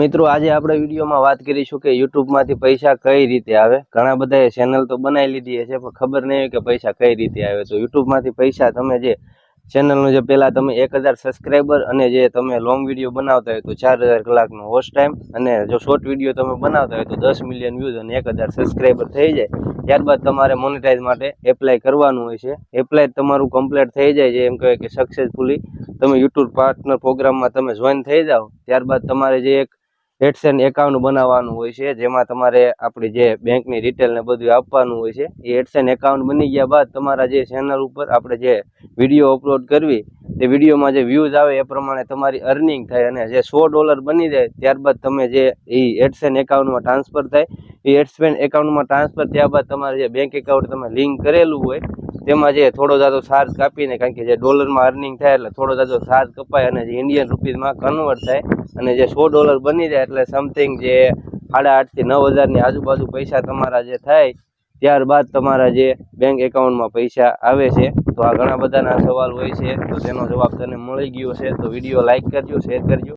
મિત્રો, આજે આપણે વિડીયોમાં વાત કરીશું કે યુટ્યુબમાંથી પૈસા કઈ રીતે આવે. ઘણા બધાએ ચેનલ તો બનાવી લીધી છે પણ ખબર નહીં હોય કે પૈસા કઈ રીતે આવે. તો યુટ્યુબમાંથી પૈસા તમે જે ચેનલનું જે પહેલાં તમે એક હજાર સબસ્ક્રાઈબર અને જે તમે લોંગ વીડિયો બનાવતા હોય તો ચાર હજાર કલાકનો હોસ્ટ ટાઈમ અને જો શોર્ટ વીડિયો તમે બનાવતા હોય તો દસ મિલિયન વ્યૂઝ અને એક હજાર સબસ્ક્રાઈબર થઈ જાય. ત્યારબાદ તમારે મોનેટાઈઝ માટે એપ્લાય કરવાનું હોય છે. એપ્લાય તમારું કમ્પ્લીટ થઈ જાય છે, એમ કહેવાય કે સક્સેસફુલી તમે યુટ્યુબ પાર્ટનર પ્રોગ્રામમાં તમે જોઈન થઈ જાઓ. ત્યારબાદ તમારે જે એક એડસેન એકાઉન્ટ બનાવવાનું હોય છે, જેમાં તમારે આપણી જે બેંકની ડિટેલ ને બધું આપવાનું હોય છે, એ એડસેન એકાઉન્ટ બની ગયા બાદ તમારા જે ચેનલ ઉપર આપણે જે વીડિયો અપલોડ કરવી, તે વિડીયોમાં જે વ્યૂઝ આવે એ પ્રમાણે તમારી અર્નિંગ થાય અને જે સો ડોલર બની જાય, ત્યારબાદ તમે જે એ એડસેન એકાઉન્ટમાં ટ્રાન્સફર થાય એ એડસેન એકાઉન્ટમાં ટ્રાન્સફર થયા બાદ તમારે જે બેંક એકાઉન્ટ તમે લિંક કરેલું હોય તેમાં જે થોડો જાજો ચાર્જ કાપીને, કારણ કે જે ડોલરમાં અર્નિંગ થાય એટલે થોડો જાજો ચાર્જ કપાય અને જે ઇન્ડિયન રૂપીઝમાં કન્વર્ટ થાય અને જે સો ડોલર બની જાય એટલે સમથિંગ જે સાડા આઠથી નવ હજારની આજુબાજુ પૈસા તમારા જે થાય, ત્યારબાદ તમારા જે બેંક એકાઉન્ટમાં પૈસા આવે છે. તો આ ઘણા બધાના સવાલ હોય છે. તો તેનો જવાબ તને મળી ગયો છે. તો વીડિયો લાઇક કરજો શેર કરજો.